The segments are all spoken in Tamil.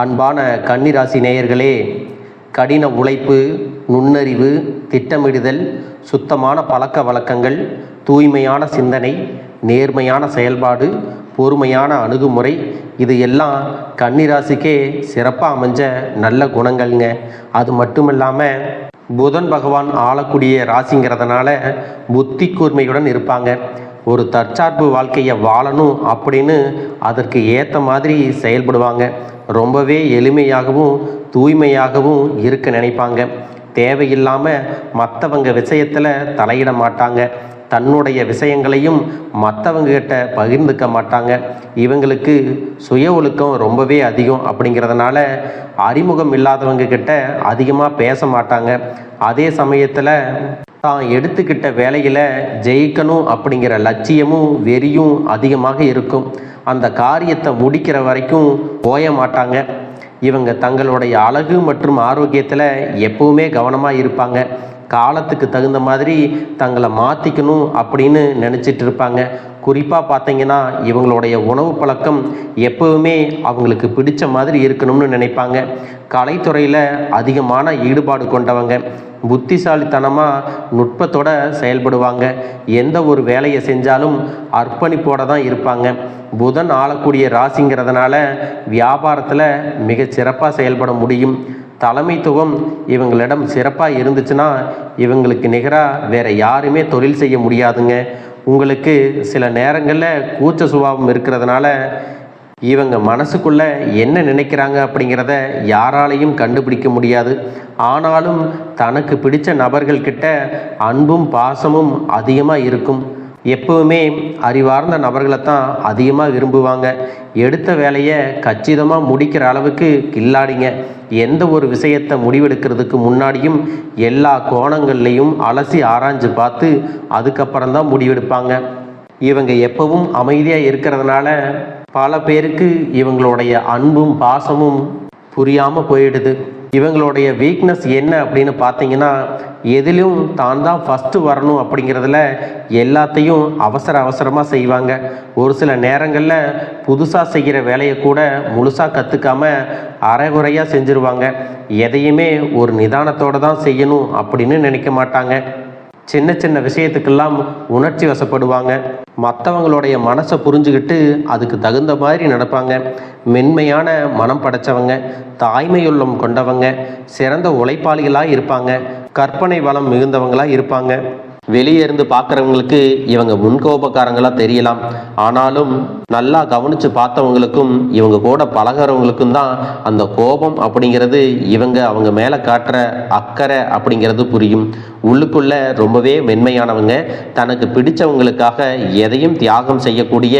அன்பான கன்னிராசி நேயர்களே கடின உழைப்பு நுண்ணறிவு திட்டமிடுதல் சுத்தமான பழக்க வழக்கங்கள் தூய்மையான சிந்தனை நேர்மையான செயல்பாடு பொறுமையான அணுகுமுறை இது எல்லாம் கன்னிராசிக்கே சிறப்பாக அமைஞ்ச நல்ல குணங்கள்ங்க. அது மட்டும் இல்லாமல் புதன் பகவான் ஆளக்கூடிய ராசிங்கிறதுனால புத்தி கூர்மையுடன் இருப்பாங்க. ஒரு தற்சார்பு வாழ்க்கையை வாழணும் அப்படின்னு அதற்கு ஏற்ற மாதிரி செயல்படுவாங்க. ரொம்பவே எளிமையாகவும் தூய்மையாகவும் இருக்க நினைப்பாங்க. தேவையில்லாமல் மற்றவங்க விஷயத்தில் தலையிட மாட்டாங்க. தன்னுடைய விஷயங்களையும் மற்றவங்ககிட்ட பகிர்ந்துக்க மாட்டாங்க. இவங்களுக்கு சுய ஒழுக்கம் ரொம்பவே அதிகம் அப்படிங்கிறதுனால அறிமுகம் இல்லாதவங்க கிட்ட அதிகமாக பேச மாட்டாங்க. அதே சமயத்தில் தான் எடுத்துக்கிட்ட வேலையில் ஜெயிக்கணும் அப்படிங்கிற லட்சியமும் வெறியும் அதிகமாக இருக்கும். அந்த காரியத்தை முடிக்கிற வரைக்கும் போய மாட்டாங்க. இவங்க தங்களுடைய அழகு மற்றும் ஆரோக்கியத்தில் எப்பவுமே கவனமாக இருப்பாங்க. காலத்துக்கு தகுந்த மாதிரி தங்களை மாற்றிக்கணும் அப்படின்னு நினச்சிட்டு இருப்பாங்க. குறிப்பாக பார்த்தீங்கன்னா இவங்களுடைய உணவு பழக்கம் எப்பவுமே அவங்களுக்கு பிடிச்ச மாதிரி இருக்கணும்னு நினைப்பாங்க. கலைத்துறையில் அதிகமான ஈடுபாடு கொண்டவங்க. புத்திசாலித்தனமாக நுட்பத்தோட செயல்படுவாங்க. எந்த ஒரு வேலையை செஞ்சாலும் அர்ப்பணிப்போட தான் இருப்பாங்க. புதன் ஆளக்கூடிய ராசிங்கிறதுனால வியாபாரத்தில் மிக சிறப்பாக செயல்பட முடியும். தலைமைத்துவம் இவங்களிடம் சிறப்பாக இருந்துச்சுன்னா இவங்களுக்கு நிகராக வேற யாருமே தொழில் செய்ய முடியாதுங்க. உங்களுக்கு சில நேரங்களில் கூச்ச சுபாவம் இருக்கிறதுனால இவங்க மனசுக்குள்ள என்ன நினைக்கிறாங்க அப்படிங்கிறத யாராலையும் கண்டுபிடிக்க முடியாது. ஆனாலும் தனக்கு பிடிச்ச நபர்கள்கிட்ட அன்பும் பாசமும் அதிகமாக இருக்கும். எப்பவுமே அறிவார்ந்த நபர்களை தான் அதிகமாக விரும்புவாங்க. எடுத்த வேலையை கச்சிதமாக முடிக்கிற அளவுக்கு கில்லாடிங்க. எந்த ஒரு விஷயத்தை முடிவெடுக்கிறதுக்கு முன்னாடியும் எல்லா கோணங்கள்லையும் அலசி ஆராய்ஞ்சு பார்த்து அதுக்கப்புறம் தான் முடிவெடுப்பாங்க. இவங்க எப்பவும் அமைதியாக இருக்கிறதுனால பல பேருக்கு இவங்களுடைய அன்பும் பாசமும் புரியாமல் போயிடுது. இவங்களுடைய வீக்னஸ் என்ன அப்படின்னு பார்த்தீங்கன்னா எதிலும் தான் தான் ஃபஸ்ட்டு வரணும் அப்படிங்கிறதுல எல்லாத்தையும் அவசர அவசரமாக செய்வாங்க. ஒரு சில நேரங்களில் புதுசாக செய்கிற வேலையை கூட முழுசாக கற்றுக்காம அரைகுறையாக செஞ்சுருவாங்க. எதையுமே ஒரு நிதானத்தோடு தான் செய்யணும் அப்படின்னு நினைக்க மாட்டாங்க. சின்ன சின்ன விஷயத்துக்கெல்லாம் உணர்ச்சி வசப்படுவாங்க. மற்றவங்களுடைய மனசை புரிஞ்சுக்கிட்டு அதுக்கு தகுந்த மாதிரி நடப்பாங்க. மென்மையான மனம் படைச்சவங்க தாய்மையுள்ளம் கொண்டவங்க சிறந்த உழைப்பாளிகளாக இருப்பாங்க. கற்பனை வளம் மிகுந்தவங்களாக இருப்பாங்க. வெளியே இருந்து பார்க்குறவங்களுக்கு இவங்க முன்கோபக்காரங்களாக தெரியலாம். ஆனாலும் நல்லா கவனித்து பார்த்தவங்களுக்கும் இவங்க கூட பழகிறவங்களுக்கும் தான் அந்த கோபம் அப்படிங்கிறது இவங்க அவங்க மேலே காட்டுற அக்கறை அப்படிங்கிறது புரியும். உள்ளுக்குள்ள ரொம்பவே மென்மையானவங்க. தனக்கு பிடிச்சவங்களுக்காக எதையும் தியாகம் செய்யக்கூடிய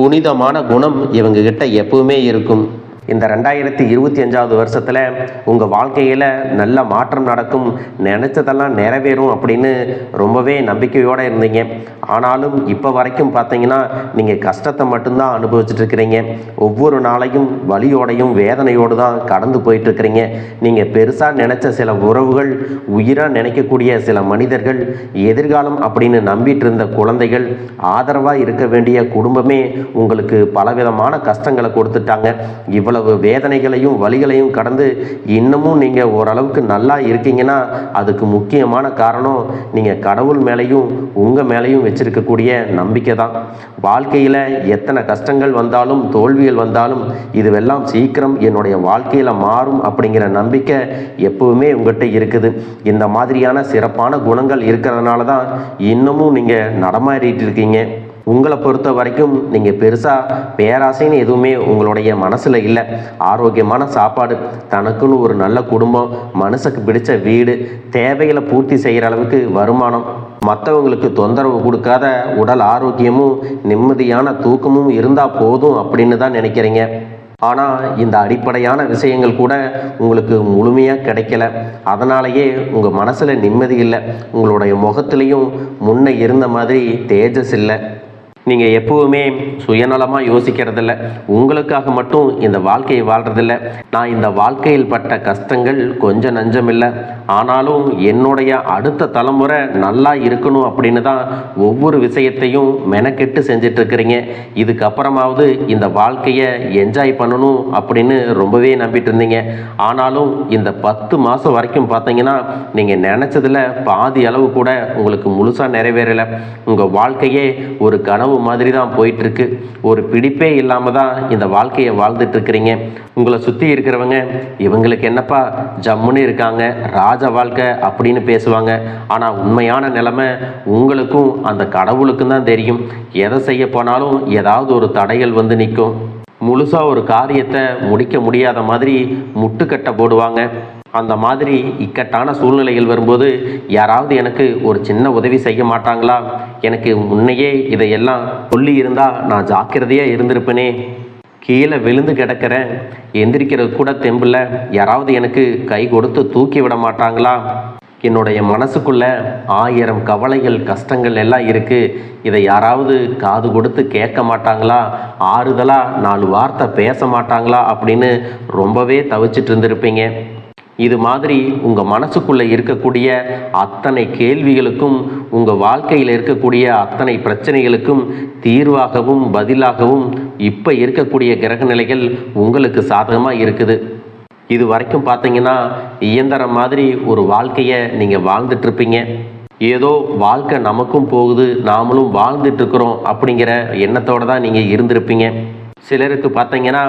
புனிதமான குணம் இவங்க கிட்ட எப்பவுமே இருக்கும். இந்த ரெண்டாயிரத்தி இருபத்தி அஞ்சாவது வருஷத்தில் உங்கள் வாழ்க்கையில் நல்ல மாற்றம் நடக்கும் நினச்சதெல்லாம் நிறைவேறும் அப்படின்னு ரொம்பவே நம்பிக்கையோடு இருந்தீங்க. ஆனாலும் இப்போ வரைக்கும் பார்த்தீங்கன்னா நீங்கள் கஷ்டத்தை மட்டும்தான் அனுபவிச்சுட்டு இருக்கிறீங்க. ஒவ்வொரு நாளையும் வலியோடையும் வேதனையோடு தான் கடந்து போயிட்டுருக்கிறீங்க நீங்கள் பெருசாக நினச்ச சில உறவுகள் உயிராக நினைக்கக்கூடிய சில மனிதர்கள் எதிர்காலம் அப்படின்னு நம்பிட்டு இருந்த குழந்தைகள் ஆதரவாக இருக்க வேண்டிய குடும்பமே உங்களுக்கு பலவிதமான கஷ்டங்களை கொடுத்துட்டாங்க. இவ்வளோ இவ்வளவு வேதனைகளையும் வலிகளையும் கடந்து இன்னமும் நீங்கள் ஓரளவுக்கு நல்லா இருக்கீங்கன்னா அதுக்கு முக்கியமான காரணம் நீங்கள் கடவுள் மேலேயும் உங்கள் மேலேயும் வச்சிருக்கக்கூடிய நம்பிக்கை தான். வாழ்க்கையில் எத்தனை கஷ்டங்கள் வந்தாலும் தோல்விகள் வந்தாலும் இதுவெல்லாம் சீக்கிரம் என்னுடைய வாழ்க்கையில் மாறும் அப்படிங்கிற நம்பிக்கை எப்பவுமே உங்கள்கிட்ட இருக்குது. இந்த மாதிரியான சிறப்பான குணங்கள் இருக்கிறதுனால தான் இன்னமும் நீங்கள் நடமாடிட்டு இருக்கீங்க. உங்களை பொறுத்த வரைக்கும் நீங்கள் பெருசாக பேராசைன்னு எதுவுமே உங்களுடைய மனசில் இல்லை. ஆரோக்கியமான சாப்பாடு தனக்குன்னு ஒரு நல்ல குடும்பம் மனசுக்கு பிடிச்ச வீடு தேவைகளை பூர்த்தி செய்கிற அளவுக்கு வருமானம். மற்றவங்களுக்கு தொந்தரவு கொடுக்காத உடல் ஆரோக்கியமும் நிம்மதியான தூக்கமும் இருந்தால் போதும் அப்படின்னு தான் நினைக்கிறீங்க. ஆனால் இந்த அடிப்படையான விஷயங்கள் கூட உங்களுக்கு முழுமையாக கிடைக்கல. அதனாலேயே உங்கள் மனசில் நிம்மதி இல்லை. உங்களுடைய முகத்துலேயும் முன்னே இருந்த மாதிரி தேஜஸ் இல்லை. நீங்கள் எப்பவுமே சுயநலமாக யோசிக்கிறதில்ல. உங்களுக்காக மட்டும் இந்த வாழ்க்கையை வாழ்கிறதில்ல நான் இந்த வாழ்க்கையில் பட்ட கஷ்டங்கள் கொஞ்சம் நஞ்சமில்லை. ஆனாலும் என்னுடைய அடுத்த தலைமுறை நல்லா இருக்கணும் அப்படின்னு தான் ஒவ்வொரு விஷயத்தையும் மெனக்கெட்டு செஞ்சிட்ருக்கிறீங்க. இதுக்கப்புறமாவது இந்த வாழ்க்கையை என்ஜாய் பண்ணணும் அப்படின்னு ரொம்பவே நம்பிட்டு இருந்தீங்க ஆனாலும் இந்த பத்து மாதம் வரைக்கும் பார்த்தீங்கன்னா நீங்கள் நினச்சதில் பாதி அளவு கூட உங்களுக்கு முழுசாக நிறைவேறலை. உங்கள் வாழ்க்கையே ஒரு கனவு மாதிரி தான் போயிட்டுருக்கு. ஒரு பிடிப்பே இல்லாமல் தான் இந்த வாழ்க்கையை வாழ்ந்துட்டு இருக்கிறீங்க உங்களை சுற்றி இருக்கிறவங்க இவங்களுக்கு என்னப்பா ஜம்முன்னு இருக்காங்க ராஜ வாழ்க்கை அப்படின்னு பேசுவாங்க. ஆனால் உண்மையான நிலைமை உங்களுக்கும் அந்த கடவுளுக்கும் தான் தெரியும். எதை செய்ய போனாலும் ஏதாவது ஒரு தடைகள் வந்து நிற்கும். முழுசாக ஒரு காரியத்தை முடிக்க முடியாத மாதிரி முட்டுக்கட்டை போடுவாங்க. அந்த மாதிரி இக்கட்டான சூழ்நிலைகள் வரும்போது யாராவது எனக்கு ஒரு சின்ன உதவி செய்ய மாட்டாங்களா? எனக்கு முன்னையே இதையெல்லாம் சொல்லி இருந்தால் நான் ஜாக்கிரதையாக இருந்திருப்பேனே. கீழே விழுந்து கிடக்கிறேன் எந்திரிக்கிறது கூட தெம்பில் யாராவது எனக்கு கை கொடுத்து தூக்கி விட மாட்டாங்களா? என்னுடைய மனசுக்குள்ள ஆயிரம் கவலைகள் கஷ்டங்கள் எல்லாம் இருக்கு. இதை யாராவது காது கொடுத்து கேட்க மாட்டாங்களா? ஆறுதலாக நாலு வார்த்தை பேச மாட்டாங்களா? அப்படின்னு ரொம்பவே தவிச்சிட்டு இருந்திருப்பீங்க. இது மாதிரி உங்கள் மனசுக்குள்ளே இருக்கக்கூடிய அத்தனை கேள்விகளுக்கும் உங்கள் வாழ்க்கையில் இருக்கக்கூடிய அத்தனை பிரச்சனைகளுக்கும் தீர்வாகவும் பதிலாகவும் இப்போ இருக்கக்கூடிய கிரக நிலைகள் உங்களுக்கு சாதகமாக இருக்குது. இது வரைக்கும் பார்த்தீங்கன்னா இயந்திரம் மாதிரி ஒரு வாழ்க்கையை நீங்கள் வாழ்ந்துட்டுருப்பீங்க ஏதோ வாழ்க்கை நமக்கும் போகுது நாமளும் வாழ்ந்துட்டு இருக்கிறோம் அப்படிங்கிற எண்ணத்தோடு தான் நீங்கள் இருந்திருப்பீங்க. சிலருக்கு பார்த்தீங்கன்னா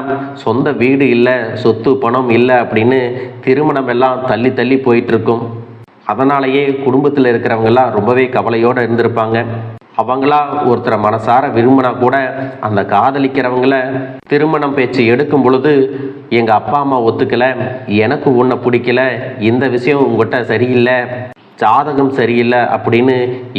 சொந்த வீடு இல்லை சொத்து பணம் இல்லை அப்படின்னு திருமணம் எல்லாம் தள்ளி தள்ளி போயிட்டுருக்கும். அதனாலேயே குடும்பத்தில் இருக்கிறவங்கெல்லாம் ரொம்பவே கவலையோடு இருந்திருப்பாங்க. அவங்களா ஒருத்தரை மனசார விரும்பினா கூட அந்த காதலிக்கிறவங்கள திருமணம் பேச்சு எடுக்கும் பொழுது எங்கள் அப்பா அம்மா ஒத்துக்கலை எனக்கு உன்னை பிடிக்கல இந்த விஷயம் உங்கள்கிட்ட சரியில்லை ஜாதகம் சரியில்லை அப்படின்னு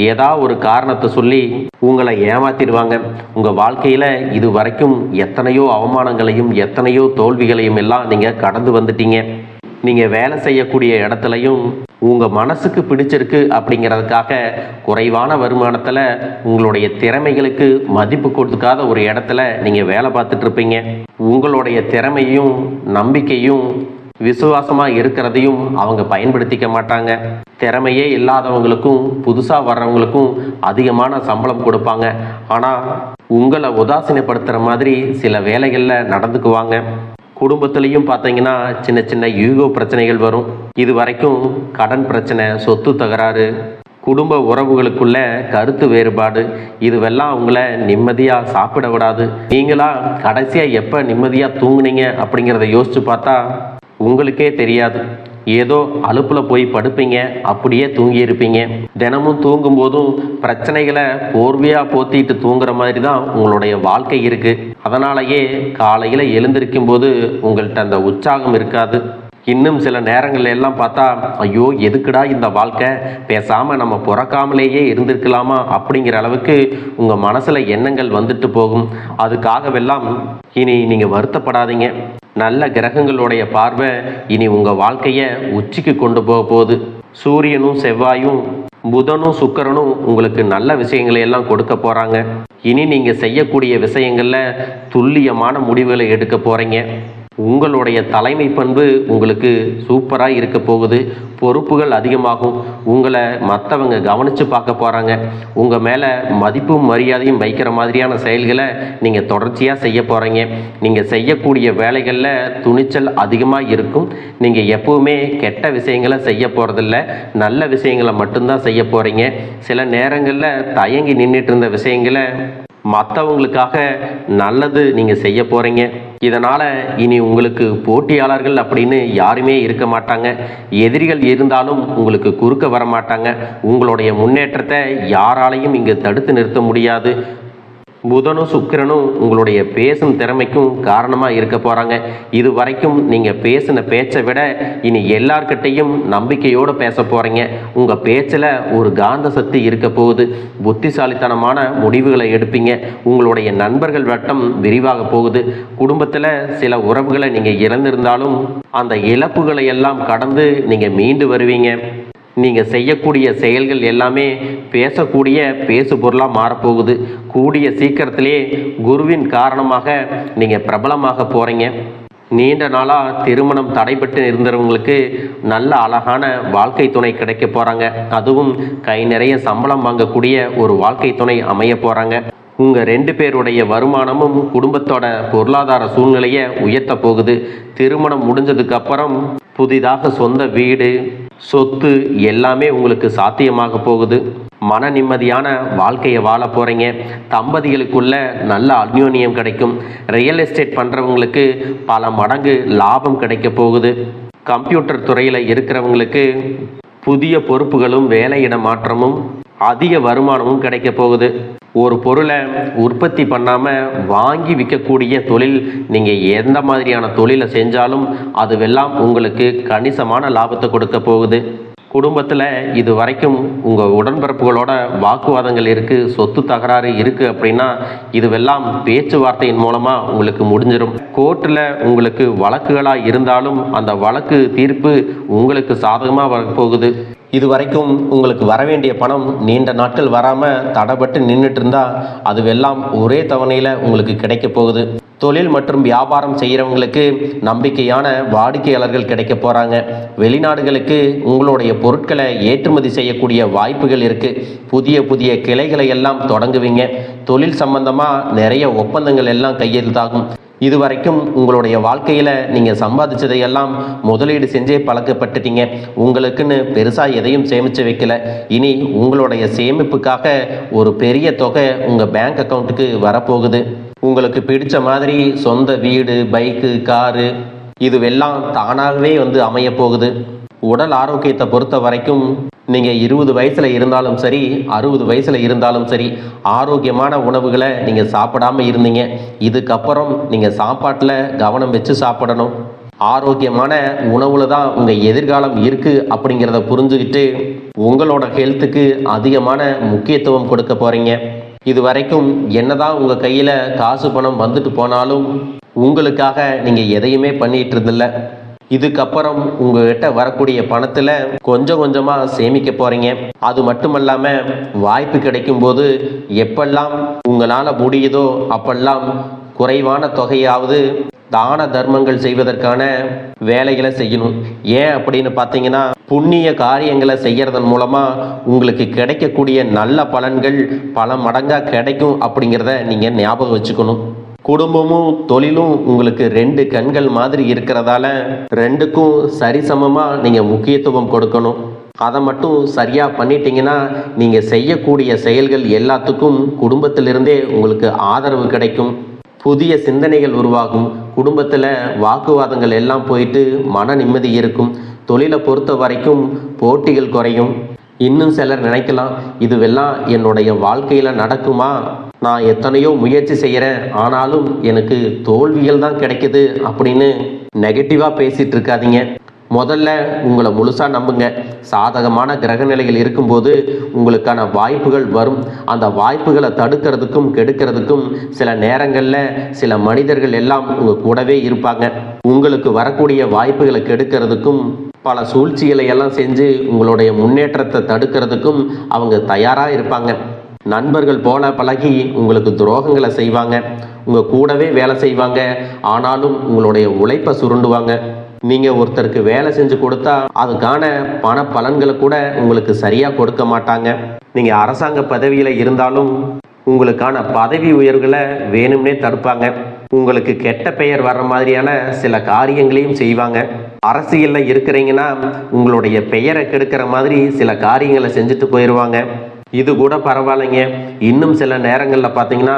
ஏதா ஒரு காரணத்தை சொல்லி உங்களை ஏமாத்திடுவாங்க. உங்கள் வாழ்க்கையில் இது வரைக்கும் எத்தனையோ அவமானங்களையும் எத்தனையோ தோல்விகளையும் எல்லாம் நீங்கள் கடந்து வந்துட்டீங்க. நீங்கள் வேலை செய்யக்கூடிய இடத்துலையும் உங்கள் மனசுக்கு பிடிச்சிருக்கு அப்படிங்கிறதுக்காக குறைவான வருமானத்தில் உங்களுடைய திறமைகளுக்கு மதிப்பு கொடுக்காத ஒரு இடத்துல நீங்கள் வேலை பார்த்துட்ருப்பீங்க உங்களுடைய திறமையும் நம்பிக்கையும் விசுவாசமாக இருக்கிறதையும் அவங்க பயன்படுத்திக்க மாட்டாங்க. திறமையே இல்லாதவங்களுக்கும் புதுசாக வர்றவங்களுக்கும் அதிகமான சம்பளம் கொடுப்பாங்க. ஆனால் உங்களை உதாசீனப்படுத்துகிற மாதிரி சில வேலைகளில் நடந்துக்குவாங்க. குடும்பத்திலையும் பார்த்தீங்கன்னா சின்ன சின்ன யூகோ பிரச்சனைகள் வரும். இது வரைக்கும் கடன் பிரச்சனை சொத்து தகராறு குடும்ப உறவுகளுக்குள்ள கருத்து வேறுபாடு இதுவெல்லாம் அவங்கள நிம்மதியாக சாப்பிட விடாது. நீங்களா கடைசியாக எப்போ நிம்மதியாக தூங்குனீங்க அப்படிங்கிறத யோசிச்சு பார்த்தா உங்களுக்கே தெரியாது. ஏதோ அலுப்பில் போய் படுப்பீங்க அப்படியே தூங்கி இருப்பீங்க. தினமும் தூங்கும் போதும் பிரச்சனைகளை போர்வையாக போத்திட்டு தூங்குற மாதிரி தான் உங்களுடைய வாழ்க்கை இருக்கு. அதனாலேயே காலையில் எழுந்திருக்கும் போது உங்கள்கிட்ட அந்த உற்சாகம் இருக்காது. இன்னும் சில நேரங்கள் எல்லாம் பார்த்தா ஐயோ எதுக்குடா இந்த வாழ்க்கை? பேசாமல் நம்ம பிறக்காமலேயே இருந்திருக்கலாமா? அப்படிங்கிற அளவுக்கு உங்கள் மனசில் எண்ணங்கள் வந்துட்டு போகும். அதுக்காகவெல்லாம் இனி நீங்கள் வருத்தப்படாதீங்க. நல்ல கிரகங்களுடைய பார்வை இனி உங்கள் வாழ்க்கையை உச்சிக்கு கொண்டு போக போகுது. சூரியனும் செவ்வாயும் புதனும் சுக்கரனும் உங்களுக்கு நல்ல விஷயங்களை எல்லாம் கொடுக்க போகிறாங்க இனி நீங்கள் செய்யக்கூடிய விஷயங்களில் துல்லியமான முடிவுகளை எடுக்க போகிறீங்க உங்களுடைய தலைமை பண்பு உங்களுக்கு சூப்பராக இருக்க போகுது. பொறுப்புகள் அதிகமாகும். உங்களை மற்றவங்க கவனித்து பார்க்க போகிறாங்க உங்கள் மேலே மதிப்பும் மரியாதையும் வைக்கிற மாதிரியான செயல்களை நீங்கள் தொடர்ச்சியாக செய்ய போகிறீங்க நீங்கள் செய்யக்கூடிய வேலைகளில் துணிச்சல் அதிகமாக இருக்கும். நீங்கள் எப்பவுமே கெட்ட விஷயங்களை செய்ய போகிறதில்ல நல்ல விஷயங்களை மட்டும்தான் செய்ய போகிறீங்க சில நேரங்களில் தயங்கி நின்றுட்டு இருந்த விஷயங்களை மற்றவங்களுக்காக நல்லது நீங்கள் செய்ய போகிறீங்க இதனால் இனி உங்களுக்கு போட்டியாளர்கள் அப்படின்னு யாருமே இருக்க மாட்டாங்க. எதிரிகள் இருந்தாலும் உங்களுக்கு குறுக்க வர மாட்டாங்க உங்களுடைய முன்னேற்றத்தை யாராலையும் இங்கே தடுத்து நிறுத்த முடியாது. புதனும் சுக்கிரனும் உங்களுடைய பேசும் திறமைக்கும் காரணமாக இருக்க போகிறாங்க இது வரைக்கும் நீங்கள் பேசின பேச்சை விட இனி எல்லார்கிட்டையும் நம்பிக்கையோடு பேச போகிறீங்க உங்கள் பேச்சில் ஒரு காந்த சக்தி இருக்க போகுது. புத்திசாலித்தனமான முடிவுகளை எடுப்பீங்க. உங்களுடைய நண்பர்கள் வட்டம் விரிவாக போகுது. குடும்பத்தில் சில உறவுகளை நீங்கள் இழந்திருந்தாலும் அந்த இழப்புகளை எல்லாம் கடந்து நீங்கள் மீண்டு வருவீங்க. நீங்கள் செய்யக்கூடிய செயல்கள் எல்லாமே பேசக்கூடிய பேசு பொருளாக மாறப்போகுது. கூடிய சீக்கிரத்திலே குருவின் காரணமாக நீங்கள் பிரபலமாக போகிறீங்க நீண்ட நாளாக திருமணம் தடைபட்டு இருந்தவங்களுக்கு நல்ல அழகான வாழ்க்கை துணை கிடைக்க போகிறாங்க அதுவும் கை நிறைய சம்பளம் வாங்கக்கூடிய ஒரு வாழ்க்கை துணை அமைய போகிறாங்க உங்கள் ரெண்டு பேருடைய வருமானமும் குடும்பத்தோட பொருளாதார சூழ்நிலையை உயர்த்த போகுது. திருமணம் முடிஞ்சதுக்கு அப்புறம் புதிதாக சொந்த வீடு சொத்து எல்லாமே உங்களுக்கு சாத்தியமாக போகுது. மன நிம்மதியான வாழ்க்கையை வாழ போகிறீங்க தம்பதிகளுக்குள்ள நல்ல அந்யோன்யம் கிடைக்கும். ரியல் எஸ்டேட் பண்ணுறவங்களுக்கு பல மடங்கு லாபம் கிடைக்க போகுது. கம்ப்யூட்டர் துறையில் இருக்கிறவங்களுக்கு புதிய பொறுப்புகளும் வேலையிட மாற்றமும் அதிக வருமானமும் கிடைக்க போகுது. ஒரு பொருளை உற்பத்தி பண்ணாமல் வாங்கி விற்கக்கூடிய தொழில் நீங்கள் எந்த மாதிரியான தொழிலை செஞ்சாலும் அதுவெல்லாம் உங்களுக்கு கணிசமான லாபத்தை கொடுக்க போகுது. குடும்பத்தில் இது வரைக்கும் உங்கள் உடன்பிறப்புகளோட வாக்குவாதங்கள் இருக்குது சொத்து தகராறு இருக்குது அப்படின்னா இதுவெல்லாம் பேச்சுவார்த்தையின் மூலமாக உங்களுக்கு முடிஞ்சிடும் கோர்ட்டில் உங்களுக்கு வழக்குகளாக இருந்தாலும் அந்த வழக்கு தீர்ப்பு உங்களுக்கு சாதகமாக வரப்போகுது இது வரைக்கும் உங்களுக்கு வர வேண்டிய பணம் நீண்ட நாட்கள் வராமல் தடைபட்டு நின்றுட்டு இருந்தா அதுவெல்லாம் ஒரே தவணையில் உங்களுக்கு கிடைக்க போகுது. தொழில் மற்றும் வியாபாரம் செய்கிறவங்களுக்கு நம்பிக்கையான வாடிக்கையாளர்கள் கிடைக்க போகிறாங்க வெளிநாடுகளுக்கு உங்களுடைய பொருட்களை ஏற்றுமதி செய்யக்கூடிய வாய்ப்புகள் இருக்குது புதிய புதிய கிளைகளை எல்லாம் தொடங்குவீங்க. தொழில் சம்பந்தமாக நிறைய ஒப்பந்தங்கள் எல்லாம் கையெழுத்தாகும். இதுவரைக்கும் உங்களுடைய வாழ்க்கையில் நீங்கள் சம்பாதிச்சதையெல்லாம் முதலீடு செஞ்சே பழக்கப்பட்டுட்டீங்க. உங்களுக்குன்னு பெருசாக எதையும் சேமித்து வைக்கல. இனி உங்களுடைய சேமிப்புக்காக ஒரு பெரிய தொகை உங்கள் பேங்க் அக்கௌண்ட்டுக்கு வரப்போகுது. உங்களுக்கு பிடிச்ச மாதிரி சொந்த வீடு பைக்கு காரு இதுவெல்லாம் தானாகவே வந்து அமைய போகுது உடல் ஆரோக்கியத்தை பொறுத்த வரைக்கும் நீங்கள் இருபது வயசில் இருந்தாலும் சரி அறுபது வயசில் இருந்தாலும் சரி ஆரோக்கியமான உணவுகளை நீங்கள் சாப்பிடாமல் இருந்தீங்க. இதுக்கப்புறம் நீங்கள் சாப்பாட்டில் கவனம் வச்சு சாப்பிடணும். ஆரோக்கியமான உணவுல தான் உங்கள் எதிர்காலம் இருக்குது அப்படிங்கிறத புரிஞ்சுக்கிட்டு உங்களோட ஹெல்த்துக்கு அதிகமான முக்கியத்துவம் கொடுக்க போகிறீங்க இது வரைக்கும் என்னதான் உங்கள் கையில் காசு பணம் வந்துட்டு போனாலும் உங்களுக்காக நீங்கள் எதையுமே பண்ணிகிட்டு இருந்தில்ல இதுக்கப்புறம் உங்ககிட்ட வரக்கூடிய பணத்தில் கொஞ்சம் கொஞ்சமாக சேமிக்க போறீங்க. அது மட்டுமல்லாம வாய்ப்பு கிடைக்கும் போது எப்பெல்லாம் உங்களால் முடியுதோ அப்பெல்லாம் குறைவான தொகையாவது தான தர்மங்கள் செய்வதற்கான வேலைகளை செய்யணும். ஏன் அப்படின்னு பார்த்தீங்கன்னா புண்ணிய காரியங்களை செய்யறதன் மூலமா உங்களுக்கு கிடைக்கக்கூடிய நல்ல பலன்கள் பல மடங்காக கிடைக்கும் அப்படிங்கிறத நீங்க ஞாபகம் வச்சுக்கணும். குடும்பமும் தொழிலும் உங்களுக்கு ரெண்டு கண்கள் மாதிரி இருக்கிறதால ரெண்டுக்கும் சரிசமமாக நீங்கள் முக்கியத்துவம் கொடுக்கணும். அதை மட்டும் சரியாக பண்ணிட்டீங்கன்னா நீங்கள் செய்யக்கூடிய செயல்கள் எல்லாத்துக்கும் குடும்பத்திலிருந்தே உங்களுக்கு ஆதரவு கிடைக்கும். புதிய சிந்தனைகள் உருவாகும். குடும்பத்தில் வாக்குவாதங்கள் எல்லாம் போயிட்டு மன நிம்மதி இருக்கும். தொழிலை பொறுத்த வரைக்கும் போட்டிகள் குறையும். இன்னும் சிலர் நினைக்கலாம் இதுவெல்லாம் என்னுடைய வாழ்க்கையில் நடக்குமா? நான் எத்தனையோ முயற்சி செய்கிறேன் ஆனாலும் எனக்கு தோல்விகள் தான் கிடைக்குது அப்படின்னு நெகட்டிவாக பேசிகிட்டு இருக்காதீங்க. முதல்ல உங்களை முழுசாக நம்புங்க. சாதகமான கிரக நிலைகள் இருக்கும்போது உங்களுக்கான வாய்ப்புகள் வரும். அந்த வாய்ப்புகளை தடுக்கிறதுக்கும் கெடுக்கிறதுக்கும் சில நேரங்களில் சில மனிதர்கள் எல்லாம் உங்கள் கூடவே இருப்பாங்க. உங்களுக்கு வரக்கூடிய வாய்ப்புகளை கெடுக்கிறதுக்கும் பல சூழ்ச்சிகளை எல்லாம் செஞ்சு உங்களுடைய முன்னேற்றத்தை தடுக்கிறதுக்கும் அவங்க தயாராக இருப்பாங்க. நண்பர்கள் போல பழகி உங்களுக்கு துரோகங்களை செய்வாங்க. உங்கள் கூடவே வேலை செய்வாங்க. ஆனாலும் உங்களுடைய உழைப்பை சுருண்டுவாங்க. நீங்கள் ஒருத்தருக்கு வேலை செஞ்சு கொடுத்தா அதுக்கான பண பலன்களை கூட உங்களுக்கு சரியாக கொடுக்க மாட்டாங்க. நீங்கள் அரசாங்க பதவியில் இருந்தாலும் உங்களுக்கான பதவி உயர்வுகளை வேணும்னே தடுப்பாங்க. உங்களுக்கு கெட்ட பெயர் வர்ற மாதிரியான சில காரியங்களையும் செய்வாங்க. அரசியலில் இருக்கிறீங்கன்னா உங்களுடைய பெயரை கெடுக்கிற மாதிரி சில காரியங்களை செஞ்சுட்டு போயிடுவாங்க இது கூட பரவாயில்லைங்க. இன்னும் சில நேரங்களில் பார்த்தீங்கன்னா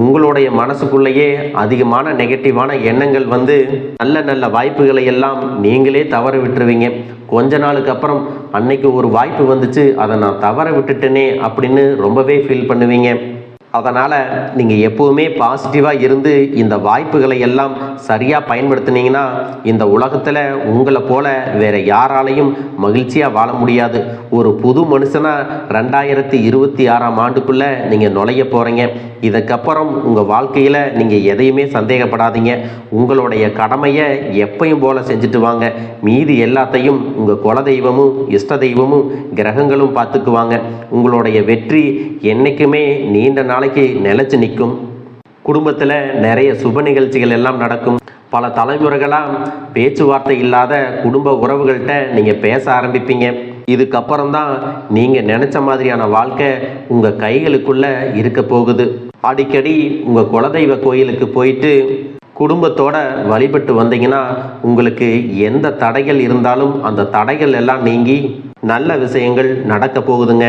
உங்களுடைய மனசுக்குள்ளேயே அதிகமான நெகட்டிவான எண்ணங்கள் வந்து நல்ல நல்ல வாய்ப்புகளை எல்லாம் நீங்களே தவற விட்டுருவீங்க. கொஞ்ச நாளுக்கு அப்புறம் அன்னைக்கு ஒரு வாய்ப்பு வந்துச்சு அதை நான் தவற விட்டுட்டேனே அப்படின்னு ரொம்பவே ஃபீல் பண்ணுவீங்க. அதனால் நீங்கள் எப்போவுமே பாசிட்டிவாக இருந்து இந்த வாய்ப்புகளை எல்லாம் சரியாக பயன்படுத்துனீங்கன்னா இந்த உலகத்தில் உங்களை போல வேறு யாராலையும் மகிழ்ச்சியாக வாழ முடியாது. ஒரு புது மனுஷனாக ரெண்டாயிரத்தி இருபத்தி ஆறாம் ஆண்டுக்குள்ளே நீங்கள் நுழைய போகிறீங்க இதுக்கப்புறம் உங்கள் வாழ்க்கையில் நீங்கள் எதையுமே சந்தேகப்படாதீங்க. உங்களுடைய கடமையை எப்பையும் போல செஞ்சுட்டு வாங்க. மீதி எல்லாத்தையும் உங்கள் குலதெய்வமும் இஷ்ட தெய்வமும் கிரகங்களும் பார்த்துக்குவாங்க. உங்களுடைய வெற்றி என்றைக்குமே நீண்ட நாள் நாளைக்கு நிலைச்சு நிற்கும். குடும்பத்தில் நிறைய சுப நிகழ்ச்சிகள் எல்லாம் நடக்கும். பல தலைமுறைகளாக பேச்சுவார்த்தை இல்லாத குடும்ப உறவுகள்கிட்ட நீங்கள் பேச ஆரம்பிப்பீங்க. இதுக்கப்புறம் தான் நீங்கள் நினச்ச மாதிரியான வாழ்க்கை உங்கள் கைகளுக்குள்ள இருக்க போகுது. அடிக்கடி உங்கள் குலதெய்வ கோயிலுக்கு போயிட்டு குடும்பத்தோட வழிபட்டு வந்தீங்கன்னா உங்களுக்கு எந்த தடைகள் இருந்தாலும் அந்த தடைகள் எல்லாம் நீங்கி நல்ல விஷயங்கள் நடக்க போகுதுங்க.